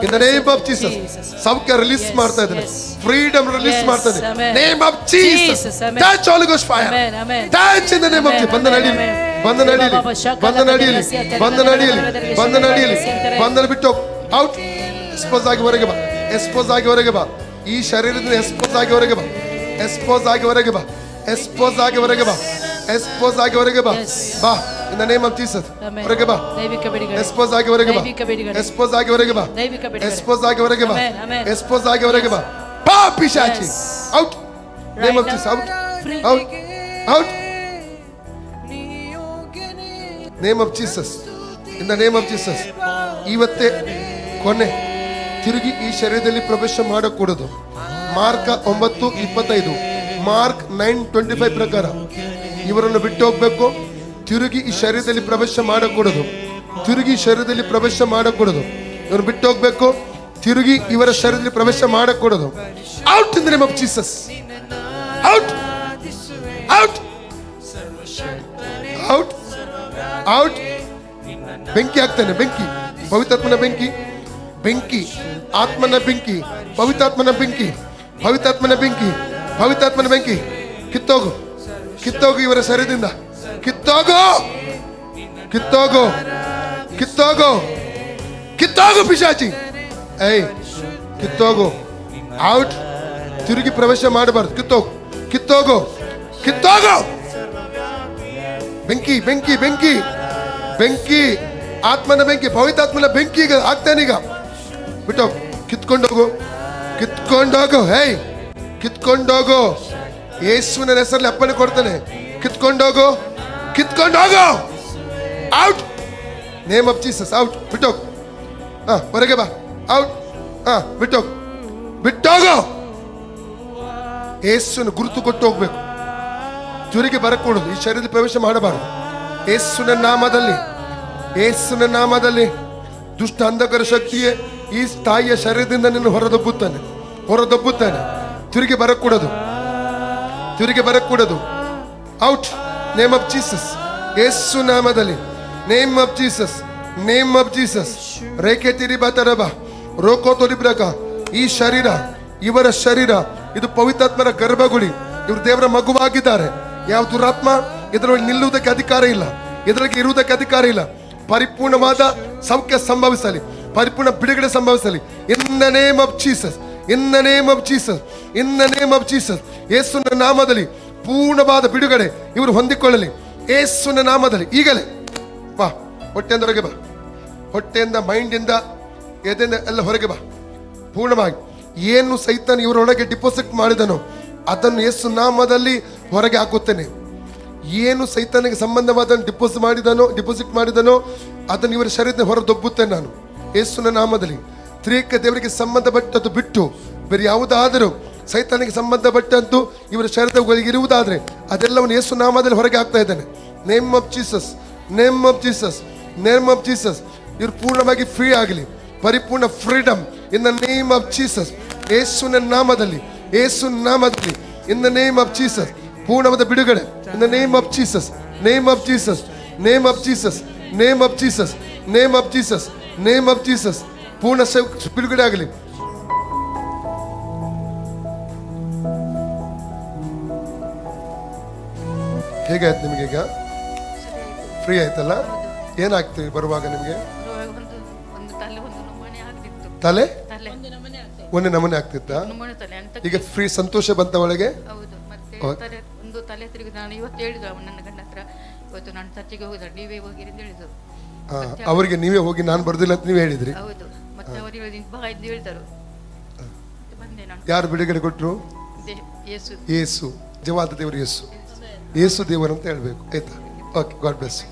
In the name of Jesus. ಸೌಖ್ಯ release ಮಾಡ್ತಾ ಇದ್ದಾನೆ. ಫ್ರೀಡಮ್ ರಿಲೀಸ್ ಮಾಡ್ತಾ ಇದ್ದಾನೆ. Name of Jesus. Touch all goes fire. Touch in the name of Jesus ಬಂದ amen. ಬಂದ ಅಡಿಯಲ್ಲಿ ಬಂದ ಶಕಲ ಬಂದ ಅಡಿಯಲ್ಲಿ ಬಂದ ಬೆದರಿಸಿ ಬಂಧನ ಬಿಟ್ಟು ಔಟ್ ಎಕ್ಸ್ಪೋಸ್ ಆಗಿ ಹೊರಗೆ ಬಾ. ಎಕ್ಸ್ಪೋಸ್ ಆಗಿ ಹೊರಗೆ ಬಾ. ಈ ಶರೀರದಿಂದ ಎಕ್ಸ್ಪೋಸ್ ಆಗಿ ಹೊರಗೆ ಬಾ. ಎಕ್ಸ್ಪೋಸ್ ಆಗಿ ಹೊರಗೆ ಬಾ. ಎಕ್ಸ್ಪೋಸ್ ಆಗಿ ಹೊರಗೆ ಬಾ. ಎಕ್ಸ್ಪೋಸ್ ಆಗಿ ಹೊರಗೆ ಬಾ. ಬಾ. In the name of Jesus Amen. ಹೊರಗೆ ಬಾ ದೈವಿಕ ಬಿಡುಗಡೆ ಎಕ್ಸ್ಪೋಸ್ ಆಗಿ ಹೊರಗೆ ಬಾ ದೈವಿಕ ಬಿಡುಗಡೆ ಎಕ್ಸ್ಪೋಸ್ ಆಗಿ ಹೊರಗೆ ಬಾ ದೈವಿಕ ಬಿಡುಗಡೆ ಎಕ್ಸ್ಪೋಸ್ ಆಗಿ ಹೊರಗೆ ಬಾ Amen, amen. ಎಕ್ಸ್ಪೋಸ್ ಆಗಿ ಹೊರಗೆ ಬಾ ಬಾ ಪಿಶಾಚಿ Yes. Out name of Right Jesus. Out Free. Out out name of Jesus in the name of Jesus ಇವತ್ತೇ ಕೊನೆ. ತಿರುಗಿ ಈ ಶರೀರದಲ್ಲಿ ಪ್ರವೇಶ ಮಾಡಕೂಡದು. ಮಾರ್ಕ ಒಂಬತ್ತು ಇಪ್ಪತ್ತೈದು. ಮಾರ್ಕ್ ನೈನ್ ಟ್ವೆಂಟಿ ಫೈವ್ ಪ್ರಕಾರ. ಇವರನ್ನು ಬಿಟ್ಟು ಹೋಗ್ಬೇಕು. ತಿರುಗಿ ಈ ಶರೀರದಲ್ಲಿ ಪ್ರವೇಶ ಮಾಡಕೂಡದು. ತಿರುಗಿ ಶರೀರದಲ್ಲಿ ಪ್ರವೇಶ ಮಾಡಕೂಡದು. ಇವರು ಬಿಟ್ಟು ಹೋಗ್ಬೇಕು. ತಿರುಗಿ ಇವರ ಶರೀರದಲ್ಲಿ ಪ್ರವೇಶ ಮಾಡಕೂಡದು. Out in the name of Jesus out out out out ಬೆಂಕಿ ಆಗ್ತಾನೆ ಬೆಂಕಿ. ಪವಿತ್ರಾತ್ಮನ ಬೆಂಕಿ. ಬೆಂಕಿ. ಆತ್ಮನ ಬೆಂಕಿ. ಪವಿತ್ರಾತ್ಮನ ಬೆಂಕಿ. ಪವಿತ್ರಾತ್ಮನ ಬೆಂಕಿ. ಪವಿತ್ರಾತ್ಮನ ಬೆಂಕಿ. ಕಿತ್ತೋಗು. ಕಿತ್ತೋಗು ಇವರ ಶರೀರದಿಂದ. ಕಿತ್ತೋಗು? ಕಿತ್ತೋಗು? ಕಿತ್ತೋಗು? ಕಿತ್ತೋಗು ಪಿಶಾಚಿ. ಏಯ್, ಕಿತ್ತೋಗು. ಔಟ್ ತಿರುಗಿ ಪ್ರವೇಶ ಮಾಡಬಾರ್ದು. ಕಿತ್ತೋಗು. ಕಿತ್ತೋಗು. ಕಿತ್ತೋಗು. ಬೆಂಕಿ ಬೆಂಕಿ ಬೆಂಕಿ. ಬೆಂಕಿ. ಆತ್ಮನ ಬೆಂಕಿ. ಪವಿತ್ರಾತ್ಮನ ಬೆಂಕಿ ಈಗ ಆಗ್ತಾನೀಗ ಬಿಟ್ಟು ಕಿತ್ಕೊಂಡೋಗು. ಕಿತ್ಕೊಂಡೋಗು. ಹೇಯ್ ಕಿತ್ಕೊಂಡೋಗು. ಯೇಸುವಿನ ಹೆಸರಲ್ಲಿ ಅಪ್ಪನೆ ಕೊಡ್ತಾನೆ. ಕಿತ್ಕೊಂಡೋಗು. ಕಿತ್ಕೊಂಡೋಗು out name of Jesus out ಬಿಟ್ಟೋಗ್. ಹಾ, ಹೊರಗೆ ಬಾ. ಔಟ್ ಹಾ, ಬಿಟ್ಟೋಗ್. ಬಿಟ್ಟೋಗೋ. ಏಸುನ ಗುರುತು ಕೊಟ್ಟು ಹೋಗ್ಬೇಕು. ತಿರುಗಿ ಬರಕೂಡದು ಈ ಶರೀರದ ಪ್ರವೇಶ ಮಾಡಬಾರದು. ಯೇಸುವಿನ ನಾಮದಲ್ಲಿ. ಯೇಸುವಿನ ನಾಮದಲ್ಲಿ. ದುಷ್ಟ ಅಂಧಕರ ಶಕ್ತಿಯೇ ಈ ತಾಯಿಯ ಶರೀರದಿಂದ ನಿನ್ನ ಹೊರದಬ್ಬುತ್ತಾನೆ. ಹೊರದಬ್ಬುತ್ತಾನೆ. ತಿರುಗಿ ಬರಕೂಡದು ತಿರುಗಿ ಬರಕೂಡದು ಔಟ್ ನೇಮ್ ಆಫ್ ಜೀಸಸ್ ಯೇಸು ನಾಮದಲ್ಲಿ name of Jesus name of Jesus ರೇಖೆ ತಿರಿ ಬಾತರಬ ರೋಕೋ ಈ ಶರೀರ, ಇವರ ಶರೀರ, ಇದು ಪವಿತ್ರಾತ್ಮರ ಗರ್ಭಗುಡಿ. ಇವರು ದೇವರ ಮಗುವಾಗಿದ್ದಾರೆ. ಯಾವ ದುರಾತ್ಮ? ಇದರೊಳಗೆ ನಿಲ್ಲುವುದಕ್ಕೆ ಅಧಿಕಾರ ಇಲ್ಲ. ಇದರಲ್ಲಿ ಇರುವುದಕ್ಕೆ ಅಧಿಕಾರ ಇಲ್ಲ. ಪರಿಪೂರ್ಣವಾದ ಸೌಖ್ಯ ಸಂಭವಿಸಲಿ. ಪರಿಪೂರ್ಣ ಬಿಡುಗಡೆ ಸಂಭವಿಸಲಿ. In the name of Jesus in the name of Jesus in the name of Jesus ಯೇಸುನ ನಾಮದಲ್ಲಿ. ಪೂರ್ಣವಾದ ಬಿಡುಗಡೆ ಇವರು ಹೊಂದಿಕೊಳ್ಳಲಿ. ಏಸುನ ನಾಮದಲ್ಲಿ ಈಗಲೇ. ಬಾ, ಹೊಟ್ಟೆಯಿಂದ ಹೊರಗೆ ಬಾ. ಹೊಟ್ಟೆಯಿಂದ, ಮೈಂಡಿಂದ ಎದೆಯಿಂದ ಎಲ್ಲ ಹೊರಗೆ ಬಾ. ಪೂರ್ಣವಾಗಿ. ಏನು ಸೈತಾನ ಇವರೊಳಗೆ ಡಿಪಾಸಿಟ್ ಮಾಡಿದನೋ ಅದನ್ನು ಯೇಸು ನಾಮದಲ್ಲಿ ಹೊರಗೆ ಹಾಕುತ್ತೇನೆ. ಏನು ಸೈತಾನಿಗೆ ಸಂಬಂಧವಾದ ಡಿಪೋಸಿಟ್ ಮಾಡಿದನೋ ಡಿಪಾಸಿಟ್ ಮಾಡಿದನೋ ಅದನ್ನು ಇವರ ಶರೀರದ ಹೊರದೊಬ್ಬುತ್ತೇನೆ ನಾನು. ಯೇಸುನ ನಾಮದಲ್ಲಿ. ತ್ರೀಕ ದೇವರಿಗೆ ಸಂಬಂಧಪಟ್ಟದ್ದು ಬಿಟ್ಟು ಬೇರೆ ಯಾವುದಾದರೂ ಸೈತಾನಿಗೆ ಸಂಬಂಧಪಟ್ಟಂತು ಇವರ ಶರೀರದ ಇರುವುದಾದ್ರೆ ಅದೆಲ್ಲವನ್ನು ಯೇಸು ನಾಮದಲ್ಲಿ ಹೊರಗೆ ಹಾಕ್ತಾ ಇದ್ದಾನೆ name of Jesus name of Jesus name of Jesus ಇವರು ಪೂರ್ಣವಾಗಿ ಫ್ರೀ ಆಗಲಿ ಪರಿಪೂರ್ಣ freedom in the name of Jesus ಯೇಸುನ ನಾಮದಲ್ಲಿ ಯೇಸು ನಾಮದಲ್ಲಿ in the name of Jesus ಪೂರ್ಣವಾದ ಬಿಡುಗಡೆ in the name of Jesus name of Jesus name of Jesus name of Jesus name of Jesus name of Jesus ಪೂರ್ಣ ಬಿಡುಗಡೆ ಆಗಲಿ ಹೇಗಾಯ್ತು ನಿಮಗೆ ಈಗ? ಫ್ರೀ ಆಯ್ತಲ್ಲ? ಏನಾಗ್ತೀವಿ ಬರುವಾಗ ನಿಮಗೆ? ತಲೆ ಒಂದು ನಮೂನೆ ಆಗ್ತಿತ್ತ. ಈಗ ಫ್ರೀ ಸಂತೋಷ ಬಂತ ಒಳಗೆ? ಹೌದು ಮತ್ತೆ ಹೌದು. ಒಂದು ತಲೆ ತಿರುಗಿ ನಾನು ಇವತ್ತು ಹೇಳಿದ್ರು ಅವನು ನನ್ನ ಗಂಡ ಹತ್ರ ಇವತ್ತು ನಾನು ಚರ್ಚಿಗೆ ಹೋಗಿದ್ದ ನೀವೇ ಹೋಗಿರಿ ಅಂತ ಹೇಳಿದ್ರು ಅವರಿಗೆ ನೀವೇ ಹೋಗಿ ನಾನು ಬರ್ದಿಲ್ಲ ಅಂತ ನೀವು ಹೇಳಿದ್ರಿ? ಹೌದು ಮತ್ತೆ ಅವರು ಹೇಳಿದ್ರು ಬಾ ಎಂದು ಹೇಳಿದರು ಬಂದೆ ನಾನು. ಯಾರು ಬಿಡುಗಡೆ ಕೊಟ್ಟರು ಯೇಸು. ಯೇಸು ಜವಾದ ದೇವರು ಯೇಸು. ಯೇಸು ದೇವರು ಅಂತ ಹೇಳ್ಬೇಕು ಆಯ್ತಾ ಓಕೆ ಗಾಡ್ ಬ್ಲೆಸ್